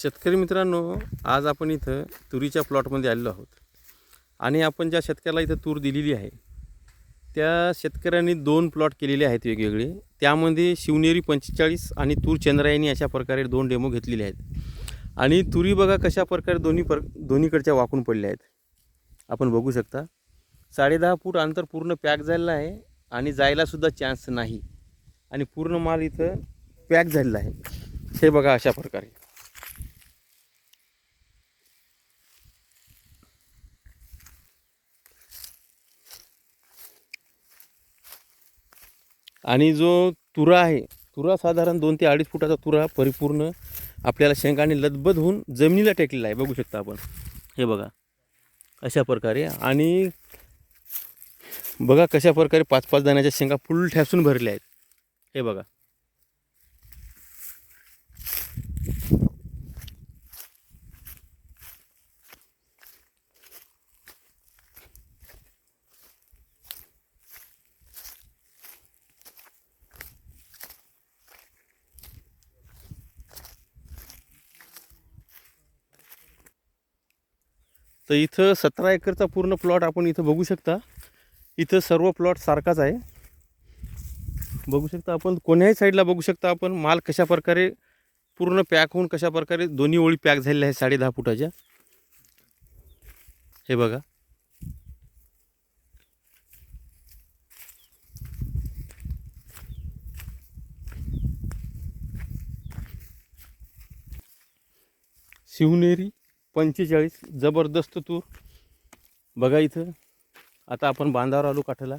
शेतकरी मित्रांनो आज आपण इथं तुरीच्या प्लॉटमध्ये आलेलो आहोत. आणि आपण ज्या शेतकऱ्याला इथं तूर दिलेली आहे त्या शेतकऱ्यांनी दोन प्लॉट केलेले आहेत वेगवेगळे. त्यामध्ये शिवनेरी पंचेचाळीस आणि तूर चंद्रायणी अशा प्रकारे दोन डेमो घेतलेले आहेत. आणि तुरी बघा कशा प्रकारे दोन्ही पर दोन्हीकडच्या वाकून पडल्या आहेत. आपण बघू शकता. साडेदहा फूट अंतर पूर्ण पॅक झालेलं आहे आणि जायलासुद्धा चान्स नाही. आणि पूर्ण माल इथं पॅक झालेला आहे. हे बघा अशा प्रकारे. आणि जो तुरा आहे तुरा साधारण दोन ते अडीच फुटाचा तुरा परिपूर्ण आपल्याला शेंगाने लदबद होऊन जमिनीला टेकलेला आहे. बघू शकता आपण. हे बघा. अशा प्रकारे आणि बघा कशा प्रकारे पाच पाच दाण्याच्या शेंगा फुल ठॅसून भरल्या आहेत. हे बघा. तर इथं सतरा एकरचा पूर्ण प्लॉट आपण इथं बघू शकता. इथं सर्व प्लॉट सारखाच आहे. बघू शकता आपण कोण्याही साईडला बघू शकता आपण माल कशा प्रकारे पूर्ण पॅक होऊन कशा प्रकारे दोन्ही ओळी पॅक झालेल्या आहेत साडे दहा फुटाच्या. हे बघा. शिवनेरी पंचेचाळीस जबरदस्त तूर. बघा इथं. आता आपण बांधावर आलो काठाला.